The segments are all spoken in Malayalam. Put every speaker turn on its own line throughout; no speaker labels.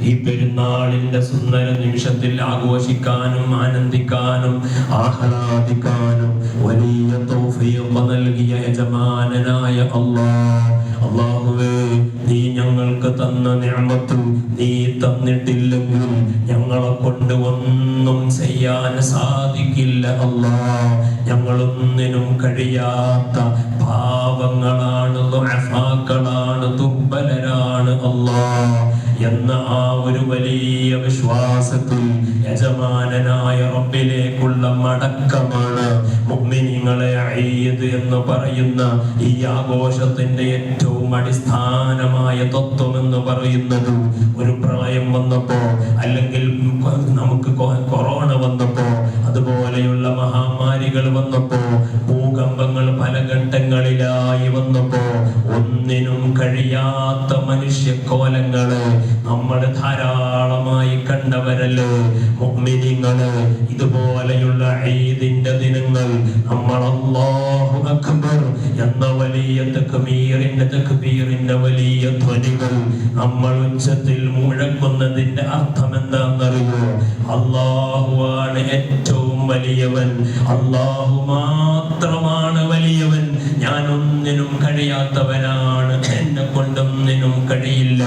ഈ പെരുന്നാളിന്റെ സുന്ദര നിമിഷത്തിൽ ആഘോഷിക്കാനും ആനന്ദിക്കാനും ആഹ്ലാദിക്കാനും വലിയ തൗഫീഖ് നൽകിയ യജമാനനായ അള്ളാ. അല്ലാഹുവേ നീ ഞങ്ങൾക്ക് തന്ന നിഅമത്ത് നീ തന്നിട്ടില്ലെങ്കിലും ഞങ്ങളെ കൊണ്ട് ഒന്നും ചെയ്യാൻ സാധിക്കില്ല അള്ളാ. ഞങ്ങളൊന്നിനും കഴിയാത്ത പാവങ്ങളാണ് എന്ന ആ ഒരു വലിയ വിശ്വാസത്തിൽ യജമാനനായ റബ്ബിലേക്കുള്ള മടക്കമാണ് മുഅ്മിനീങ്ങളെ അയ്യത് എന്ന് പറയുന്ന ഈ ആഘോഷത്തിന്റെ ഏറ്റവും അടിസ്ഥാനമായ തത്വം എന്ന് പറയുന്നത് ഒരു പ്രായം വന്നപ്പോ അല്ലെങ്കിൽ നമുക്ക് കൊറോണ വന്നപ്പോ അതുപോലെയുള്ള മഹാമാരികൾ വന്നപ്പോ ഭൂകമ്പങ്ങൾ പല ഘട്ടങ്ങളിലായി വന്നപ്പോ ഒന്നിനും കഴിയാത്ത മനുഷ്യക്കോലങ്ങൾ നമ്മൾ ധാരാളമായി കണ്ടവരല്ലേ? ഇതുപോലെയുള്ള ഈദിന്റെ ദിനങ്ങൾ നമ്മൾ അല്ലാഹു അക്ബർ എന്ന വലിയ തക്ബീറിന്റെ തക്ബീറിന്റെ വലിയ ധ്വനികൾ നമ്മൾ ഉച്ചത്തിൽ മുഴക്കുന്നതിന്റെ അർത്ഥം എന്താണെന്നറിയോ അള്ളാഹുവാണ് ഏറ്റവും വലിയവൻ. അള്ളാഹു മാത്രമാണ് വലിയവൻ. ഞാനൊന്നിനും കഴിയാത്തവനാണ്. കൊണ്ടൊന്നിനും കഴിയില്ല.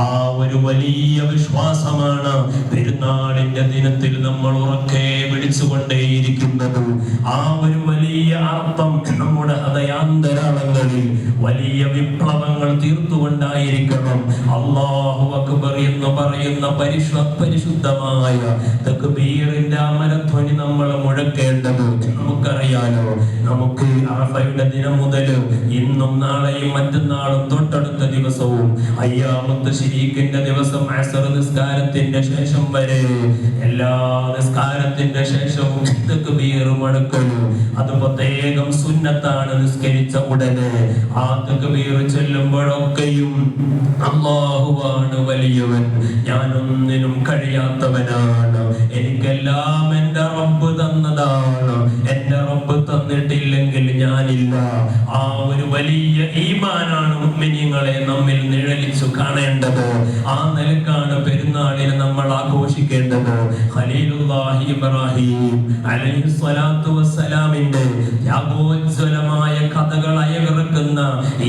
ആ ഒരു വലിയ വിശ്വാസമാണ് പെരുന്നാളിന്റെ ദിനത്തിൽ നമ്മൾ ഉറക്കെ വിളിച്ചുകൊണ്ടേയിരിക്കുന്നത്. ആ ഒരു വലിയ അർത്ഥം നമ്മുടെ ഹൃദയാന്തരാളങ്ങളിൽ വലിയ വിപ്ലവങ്ങൾ തീർത്തുകൊണ്ടായിരിക്കണം. അള്ളാഹു അക്ബർ എന്ന് പറയുന്ന പരിശു പരിശുദ്ധമായ തക്ബീറിന്റെ അമരധ്വനി നമ്മൾ മുഴക്കേണ്ടത് നമുക്കറിയാലോ? നമുക്ക് അറഫയുടെ ദിനം മുതൽ ഇന്നും നാളെയും മറ്റന്നാളും തൊട്ടടുത്ത ദിവസവും അയ്യാമത്ത് ശരീക്കിന്റെ ദിവസം അസർ നിസ്കാരത്തിന്റെ ശേഷം വരെ. എല്ലാ നിസ്കാരത്തിന്റെ ശേഷവും തക്ബീർ മുഴക്കലും അത് പ്രത്യേകം സുന്നത്താണ് നിസ്കരിച്ച ഉടനെ. ആ തക്ബീർ ചൊല്ലുമ്പോഴൊക്കെയും അള്ളാഹുവാണ് വലിയവൻ. ഞാനൊന്നിനും കഴിയാത്തവനാണ്. എനിക്കെല്ലാം നിഴലിച്ചു കാണേണ്ടത് ആ നിലക്കാണ് പെരുന്നാളിൽ നമ്മൾ ആഘോഷിക്കേണ്ടത്. ഖലീലുല്ലാഹി ഇബ്രാഹിം അലൈഹി സ്വലാത്തു വസ്സലാമിന്റെ ത്യാഗോജ്വലമായ കഥകൾ അയവിറക്കുന്ന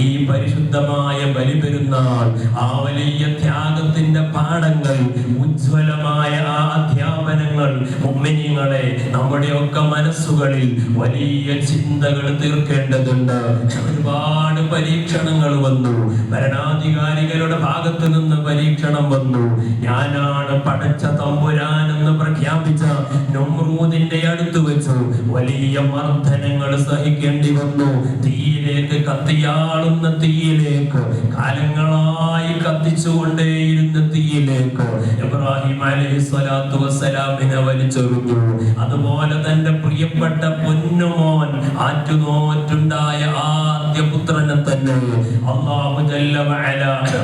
ഈ പരിശുദ്ധമായ ബലിപെരുന്നാൾ ആ വലിയ ത്യാഗത്തിന്റെ പാഠങ്ങൾ ഉജ്ജ്വലമായ ആ അധ്യാപനങ്ങൾ മുമ്മിനിങ്ങളെ നമ്മുടെയൊക്കെ മനസ്സുകളിൽ വലിയ ചിന്തകൾ തീർക്കേണ്ടതുണ്ട്. ഒരുപാട് പരീക്ഷണങ്ങൾ വന്നു. ഭരണാധികാരികളുടെ ഭാഗത്ത് നിന്ന് പരീക്ഷണം വന്നു. ഞാനാണ് പടച്ച തമ്പുരാൻ എന്ന് പ്രഖ്യാപിച്ച നമ്രൂദിന്റെ അടുത്ത് വെച്ചു. വലിയ മർദ്ദനങ്ങൾ സഹിക്കേണ്ടി വന്നു. തീയിലേക്ക് കത്തിയാളുന്ന തീയിലേക്ക് കാലങ്ങളായി കത്തിച്ചുകൊണ്ടേയിരുന്ന തീയിലേക്ക് ഇബ്രാഹിം അലൈഹി സ്വലാത്തു വസ്സലാമിനെ വലിച്ചെറിഞ്ഞു. അതുപോലെ തന്റെ പ്രിയപ്പെട്ട പൊന്നുമോൻ ആറ്റുനോറ്റുണ്ടായ ആദ്യ പുത്രനെ തന്നെ അള്ളാഹു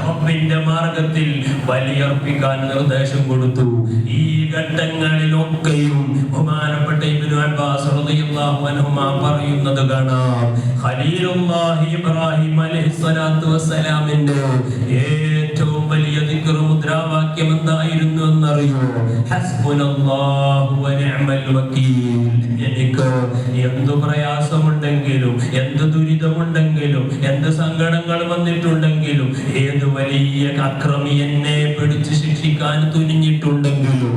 റബ്ബിന്റെ മാർഗത്തിൽ ബലിയർപ്പിക്കാൻ നിർദ്ദേശം കൊടുത്തു. ഈ ഘട്ടങ്ങളിലൊക്കെയും ബഹുമാനപ്പെട്ട ഇബ്നു അബ്ബാസ് റളിയല്ലാഹു അൻഹുമ പറയുന്നത് കാണാം. ഖലീലുല്ലാഹി ഇബ്രാഹിം അലൈഹിസ്സലാത്തു വസ്സലാമിന്റെ ഏറ്റവും വലിയ ദിക്ർ മുദ്രാവാക്യം എന്തായിരുന്നു? വക്കീൽ. എനിക്ക് എന്തു പ്രയാസമുണ്ടെങ്കിലും എന്ത് ദുരിതമുണ്ടെങ്കിലും എന്ത് സങ്കടങ്ങൾ വന്നിട്ടുണ്ടെങ്കിലും ഏത് വലിയ അക്രമി എന്നെ പിടിച്ച് ശിക്ഷിക്കാൻ തുനിഞ്ഞിട്ടുണ്ടെങ്കിലും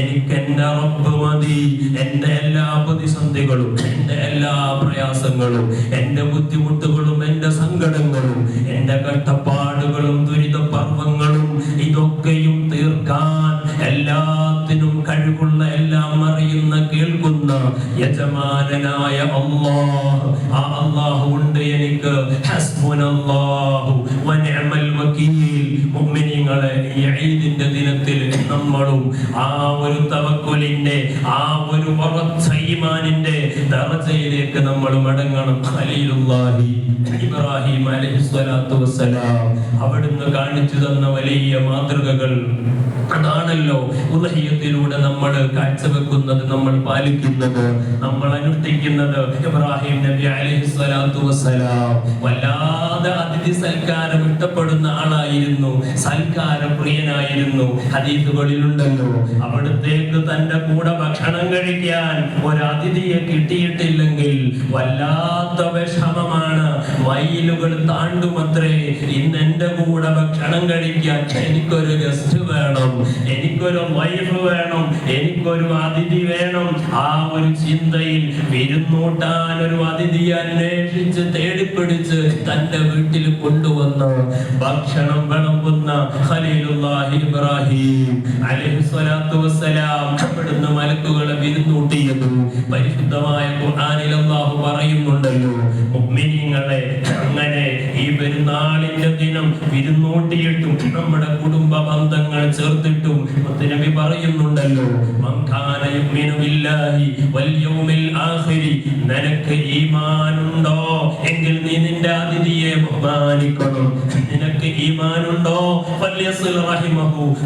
എനിക്ക് എന്റെ റബ്ബ് മതി എന്റെ എല്ലാ പ്രതിസന്ധികളും എന്റെ എല്ലാ പ്രയാസങ്ങളും എന്റെ ബുദ്ധിമുട്ടുകളും എന്റെ സങ്കടങ്ങളും എന്റെ കഷ്ടപ്പാടുകളും എല്ലാം അറിയുന്ന കേൾക്കുന്ന യജമാനനായ അല്ലാഹ്. ആ അല്ലാഹു ഉണ്ട് എനിക്ക്. ഹസ്ബുനല്ലാഹു. വ നിഅമൽ വകീൽ മുഅ്മിനീങ്ങളെ ഈ ദിനത്തിൽ നമ്മളും ആ ഒരു തവക്കുലിന്റെ ആ ഒരു ഉറച്ച ഈമാനിന്റെ ദർജയിലേക്ക് നമ്മൾ മടങ്ങണം. ഖലീലുല്ലാഹി ഇബ്രാഹിം അലൈഹിസ്സലാത്തു വസ്സലാം. അവിടുന്ന് കാണിച്ചു തന്ന വലിയ മാതൃകകൾ അതാണല്ലോ. ഉദഹീയത്തിലൂടെ നമ്മൾ കാഴ്ചവെക്കുന്നത് നമ്മൾ പാലിക്കുന്നത്. നമ്മൾ അനുഷ്ഠിക്കുന്നത് ഇബ്രാഹിം നബി അലൈഹി സ്വലാത്തു വസ്സലാം. വല്ലാതെ അതിഥി സൽക്കാരം ഇഷ്ടപ്പെടുന്ന ആളായിരുന്നു. സൽക്കാര പ്രിയനായിരുന്നു. ഹദീസുകളിലുണ്ടല്ലോ. അവിടത്തേക്ക് തന്റെ കൂടെ ഭക്ഷണം കഴിക്കാൻ ഒരു അതിഥിയെ കിട്ടിയിട്ടില്ലെങ്കിൽ വല്ലാത്ത വിഷമമാണ്. മൈലുകൾ താണ്ടുമത്രേ ഇന്ന് എന്റെ കൂടെ ഭക്ഷണം കഴിക്കാൻ എനിക്കൊരു ഗസ്റ്റ് വേണം. എനിക്കൊരു വൈഫ് വേണം. എനിക്കൊരു അതിഥി വേണം. ആ ഒരു ചിന്തയിൽ വിരുന്നൂട്ടാൻ ഒരു അതിഥിയെ അന്വേഷിച്ച് തേടിപ്പിടിച്ച് തന്റെ വീട്ടിൽ കൊണ്ടുവന്ന് ഭക്ഷണം വിളമ്പുന്ന ഖലീലുല്ലാഹി ഇബ്രാഹിം അലൈഹിസ്സലാത്തു മലക്കുകളെ വിരുന്നൂട്ടിയത് പരിശുദ്ധമായ ഖുർആനിൽ അല്ലാഹു പറയുന്നുണ്ടല്ലോ മുഅ്മിനീങ്ങളെ അങ്ങനെ ഈ പെരുന്നാളിന്റെ ദിനം വിരുന്നോട്ടിയിട്ടും നമ്മുടെ കുടുംബ ബന്ധങ്ങൾ ചേർത്തിട്ടും നബി പറയുന്നുണ്ടല്ലോ നിനക്ക് ഈമാനുണ്ടോ? എങ്കിൽ നീ നിന്റെ അതിഥിയെ ബഹുമാനിക്കണം. നിനക്ക് ഈമാനുണ്ടോ?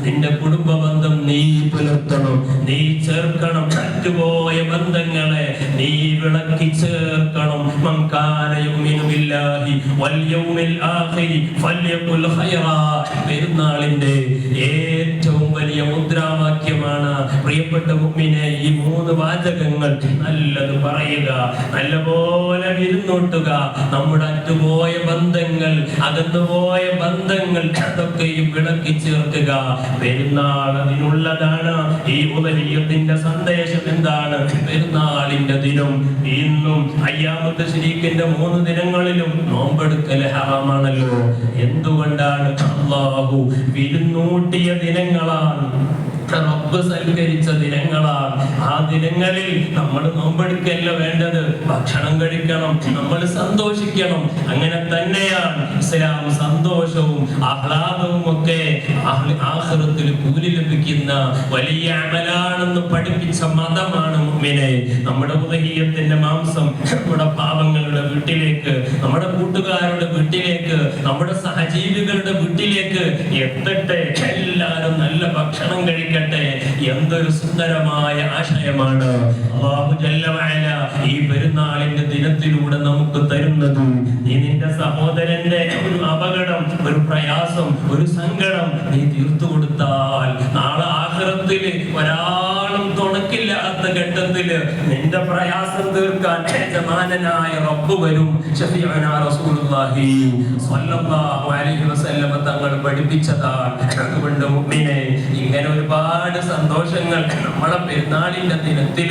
നിന്റെ കുടുംബ ബന്ധം നീ പുലർത്തണം. നീ ചേർക്കണം മറ്റുപോയ ബന്ധങ്ങളെ നീ വിളക്കി ചേർക്കണം. മൻ വൽ യൗമിൽ ആഖിരി ഫല്യഖുൽ ഖൈറാ. പെരുന്നാളിന്റെ ഏറ്റവും വലിയ മുദ്രാവാക്യമാണ് പ്രിയപ്പെട്ട ഉമ്മിനെ ഈ മൂന്ന് വാചകങ്ങൾ നല്ലത് പറയുക നല്ലപോലെ വിരുന്നോട്ടുക. നമ്മുടെ അറ്റുപോയ ബന്ധങ്ങൾ അകന്നുപോയ ബന്ധങ്ങൾ അതൊക്കെയും വിളക്കി ചേർക്കുക. പെരുന്നാൾ അതിനുള്ളതാണ് ഈ ഉദരീയത്തിന്റെ സന്ദേശം എന്താണ്? പെരുന്നാളിന്റെ ദിനം. ഇന്നും അയ്യാമത്തെ ശരീക്കിന്റെ മൂന്ന് ദിനങ്ങളിലും നോമ്പെടുക്കൽ ഹറാമാണല്ലോ. എന്തുകൊണ്ടാണ് അള്ളാഹു വിരുന്നൂട്ടിയ ദിനങ്ങളാണ് റബ്ബ് സൽക്കരിച്ച ദിനങ്ങളാണ്. ആ ദിനങ്ങളിൽ നമ്മൾ നോമ്പെടുക്കല്ല വേണ്ടത്. ഭക്ഷണം കഴിക്കണം. നമ്മൾ സന്തോഷിക്കണം. അങ്ങനെ തന്നെയാണ് ഇസ്ലാം സന്തോഷവും ആഹ്ലാദവും ഒക്കെ ആഹ്ലാദത്തിൽ കൂലി ലഭിക്കുന്ന വലിയ അമലാണെന്ന് പഠിപ്പിച്ച മതമാണ് മുമ്പിനെ നമ്മുടെ ഉദഹീയത്തിന്റെ മാംസം നമ്മുടെ പാവങ്ങളുടെ വീട്ടിലേക്ക് നമ്മുടെ കൂട്ടുകാരുടെ വീട്ടിലേക്ക് നമ്മുടെ സഹജീവികളുടെ വീട്ടിലേക്ക് എത്തട്ടെ. എല്ലാവരും നല്ല ഭക്ഷണം കഴിക്കട്ടെ എന്തൊരു സുന്ദരമായ ആശയമാണ്. അല്ലാഹു ജല്ലവാല ഈ പെരുന്നാളിന്റെ ദിനത്തിലൂടെ നമുക്ക് തരുന്നത്. നീ നിന്റെ സഹോദരന്റെ ഒരു അപകടം ഒരു പ്രയാസം ഒരു സങ്കടം നീ തീർത്തു കൊടുത്താൽ നാളെ ആഹ്ലത്തിൽ ഒരാളും തുണക്കില്ലാത്ത ഘട്ടത്തിൽ നിന്റെ പ്രയാസം തീർക്കാൻ യജമാനനായ റബ്ബ് വരും. തങ്ങൾ പഠിപ്പിച്ചതാണ്. അതുകൊണ്ട് മുഅ്മിനെ ഇങ്ങനെ ഒരുപാട് സന്തോഷങ്ങൾ നമ്മളെ പെരുന്നാളിന്റെ ദിനത്തിൽ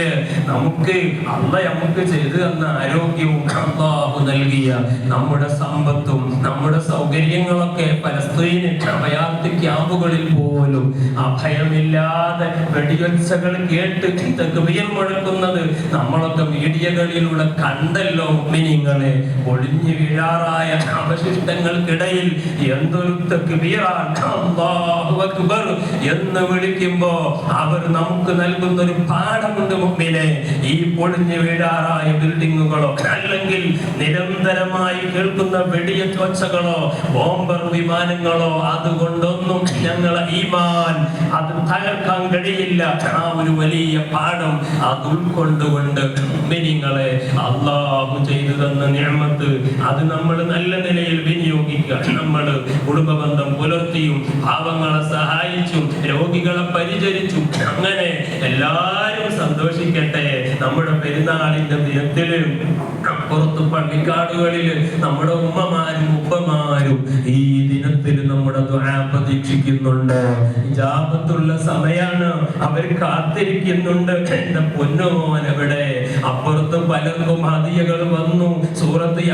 നമുക്ക് അള്ള നമുക്ക് ചെയ്തു തന്ന ആരോഗ്യവും അള്ളാഹു നൽകിയ നമ്മുടെ സമ്പത്തും നമ്മുടെ സൗകര്യങ്ങളൊക്കെ പലസ്തീന് അഭയാർത്ഥി ക്യാമ്പുകളിൽ പോലും അഭയമില്ലാതെ വെടിവെച്ചകൾ കേട്ട് തകവിയൽ മുഴക്കുന്നത് നമ്മളൊക്കെ മീഡിയകളിലൂടെ കണ്ടല്ലോ മിനിങ്ങളെ ഒളിഞ്ഞു വീഴാറായ അവശിഷ്ടങ്ങൾക്കിടയിൽ എന്തൊരു എന്ന് വിളിക്കുമ്പോ അവർ നമുക്ക് നൽകുന്ന ഒരു പാഠമുണ്ട് മുമ്പിനെ ഈ പൊളിഞ്ഞു വീഴാറായ ബിൽഡിങ്ങുകളോ അല്ലെങ്കിൽ നിരന്തരമായി കേൾക്കുന്ന വെടിയ ചോച്ചകളോ ബോംബർ വിമാനങ്ങളോ അതുകൊണ്ടൊന്നും ഞങ്ങളെ ഈമാൻ അത് തകർക്കാൻ കഴിയില്ല. ആ ഒരു വലിയ പാഠം അത് ഉൾക്കൊണ്ടുകൊണ്ട് മിനിങ്ങളെ അള്ളാഹു ചെയ്തു തന്ന നിയമത്ത് അത് നമ്മൾ നല്ല നിലയിൽ വിനിയോഗിക്കുക. നമ്മൾ കുടുംബ ബന്ധം പുലർത്തിയും പാവങ്ങളെ സഹായിച്ചും രോഗികളെ പരിചരിച്ചും. അങ്ങനെ എല്ലാവരും സന്തോഷിക്കട്ടെ. നമ്മുടെ പെരുന്നാളിന്റെ ദിനത്തിൽ പുറത്ത് പള്ളിക്കാടുകളിൽ നമ്മുടെ ഉമ്മമാരും ഉപ്പമാരും ഈ ദിനത്തിൽ നമ്മുടെ പ്രതീക്ഷിക്കുന്നുണ്ട്. ജാപത്തുള്ള സമയാണ് അവർ കാത്തിരിക്കുന്നുണ്ട്. എന്റെ പൊന്നുമോൻ എവിടെ അപ്പുറത്ത് പലർക്കും ഹതിയകൾ വന്നു. സൂറത്ത്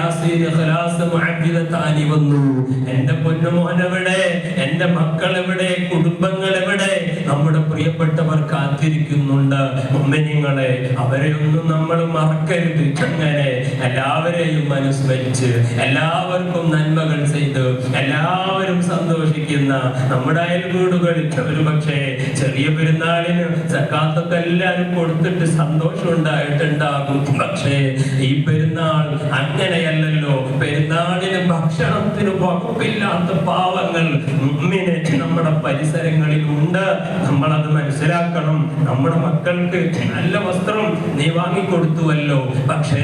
മുഅവ്വിദത്താനി വന്നു. എന്റെ പൊന്നുമോൻ എവിടെ? എന്റെ മക്കൾ എവിടെ? കുടുംബങ്ങൾ എവിടെ? നമ്മുടെ പ്രിയപ്പെട്ടവർ കാത്തിരിക്കുന്നുണ്ട്. ഉമ്മനിങ്ങളെ അവരെ ഒന്നും നമ്മൾ മറക്കരുത്. അങ്ങനെ എല്ലാവരെയും അനുസ്മരിച്ച് എല്ലാവർക്കും നന്മകൾ ചെയ്ത് എല്ലാവരും സന്തോഷിക്കുന്ന നമ്മുടെ അയൽവീടുകളിൽ ഒരു പക്ഷേ ചെറിയ പെരുന്നാളിന് സക്കാത്തൊക്കെ എല്ലാവരും കൊടുത്തിട്ട് സന്തോഷം ഉണ്ടായിട്ടുണ്ടാകും. പക്ഷേ ഈ പെരുന്നാൾ അങ്ങനെയല്ലല്ലോ. പെരുന്നാളിന് ഭക്ഷണത്തിന് വകുപ്പില്ലാത്ത പാവങ്ങൾ നമ്മുടെ പരിസരങ്ങളിൽ ഉണ്ട് നമ്മളത് മനസ്സിലാക്കണം. നമ്മുടെ മക്കൾക്ക് നല്ല വസ്ത്രം നീ വാങ്ങിക്കൊടുത്തുവല്ലോ. പക്ഷേ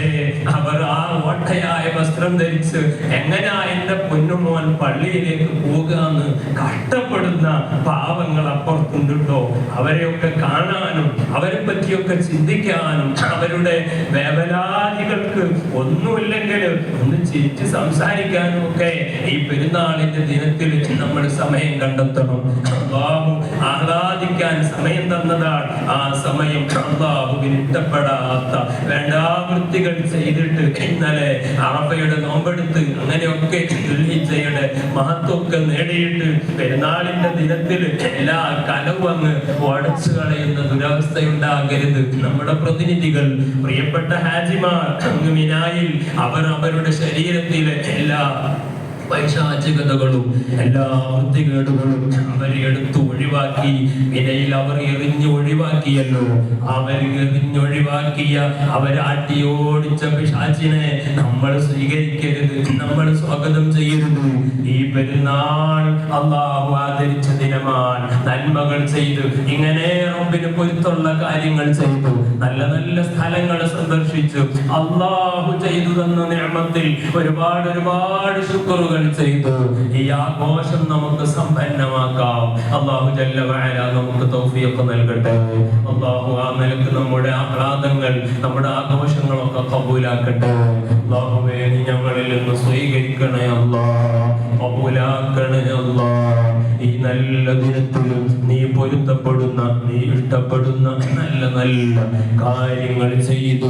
അവർ ആ ഓട്ടയായ വസ്ത്രം ധരിച്ച് എങ്ങനെയാ എന്റെ പൊന്നുമോൻ പള്ളിയിലേക്ക് പോകാന്ന് കഷ്ടപ്പെടുന്ന പാവങ്ങൾ അപ്പുറത്തുണ്ടോ അവരെയൊക്കെ കാണാനും അവരെ പറ്റിയൊക്കെ ചിന്തിക്കാനും അവരുടെ വേവലാദികൾക്ക് ഒന്നുമില്ലെങ്കിൽ ഒന്ന് ചിരിച്ച് സംസാരിക്കാനും ഒക്കെ ഈ പെരുന്നാളിന്റെ ദിനത്തിൽ നമ്മൾ സമയം കണ്ടെത്തണം. ആഹ്ലാദിക്കാൻ സമയം തന്നതാണ് ആ സമയം അള്ളാഹുവിന് ഇഷ്ടപ്പെടാത്ത വേണ്ടാവൃത്തികൾ ചെയ്തിട്ട് ഇന്നലെ അറഫയുടെ നോമ്പെടുത്ത് അങ്ങനെയൊക്കെ ദുൽഹിജയുടെ മഹത്വമൊക്കെ നേടിയിട്ട് പെരുന്നാളിന്റെ ദിനത്തിൽ എല്ലാ കലവും അങ്ങ് ഉടച്ചു കളയുന്ന ദുരവസ്ഥയുണ്ടാകരുത്. നമ്മുടെ പ്രതിനിധികൾ പ്രിയപ്പെട്ട ഹാജിമാർ മിനായിൽ അവർ അവരുടെ ശരീരത്തിലെ എല്ലാ പൈശാചികതകളും എല്ലാ വൃത്തികേടുകളും അവരെ എടുത്തു ഒഴിവാക്കി. ഇടയിൽ അവർ എറിഞ്ഞു ഒഴിവാക്കിയല്ലോ. അവർ എറിഞ്ഞൊഴിവാക്കിയ അവരാട്ടി ഓടിച്ച പിശാചിനെ നമ്മൾ സ്വീകരിക്കരുത് നമ്മൾ സ്വാഗതം ചെയ്യരുത് ഈ പെരുന്നാൾ അള്ളാഹു ആദരിച്ച ദിനമാണ്. നന്മകൾ ചെയ്തു. ഇങ്ങനെ റബ്ബിന് പൊരുത്തുള്ള കാര്യങ്ങൾ ചെയ്തു. നല്ല നല്ല സ്ഥലങ്ങൾ സന്ദർശിച്ചു. അള്ളാഹു ചെയ്തു തന്ന നിയമത്തിൽ ഒരുപാട് ഒരുപാട് ചെയ്തു. ഈ ആഘോഷം നമുക്ക് സമ്പന്നമാക്കാം. അള്ളാഹു ജല്ലവാല നമുക്ക് തൗഫീഖ് നൽകട്ടെ. അള്ളാഹു ആ നിലയ്ക്ക് നമ്മുടെ ആഹ്ലാദങ്ങൾ നമ്മുടെ ആഘോഷങ്ങളൊക്കെ കബൂലാക്കട്ടെ. അള്ളാഹുവേ ഞങ്ങളിൽ നിന്ന് സ്വീകരിക്കണേ അല്ലാ. കബൂലാക്കണേ അല്ലാ. ഈ നല്ല ദിനത്തിലും നീ പൊരുത്തപ്പെടുന്ന നീ ഇഷ്ടപ്പെടുന്ന നല്ല നല്ല കാര്യങ്ങൾ ചെയ്തു.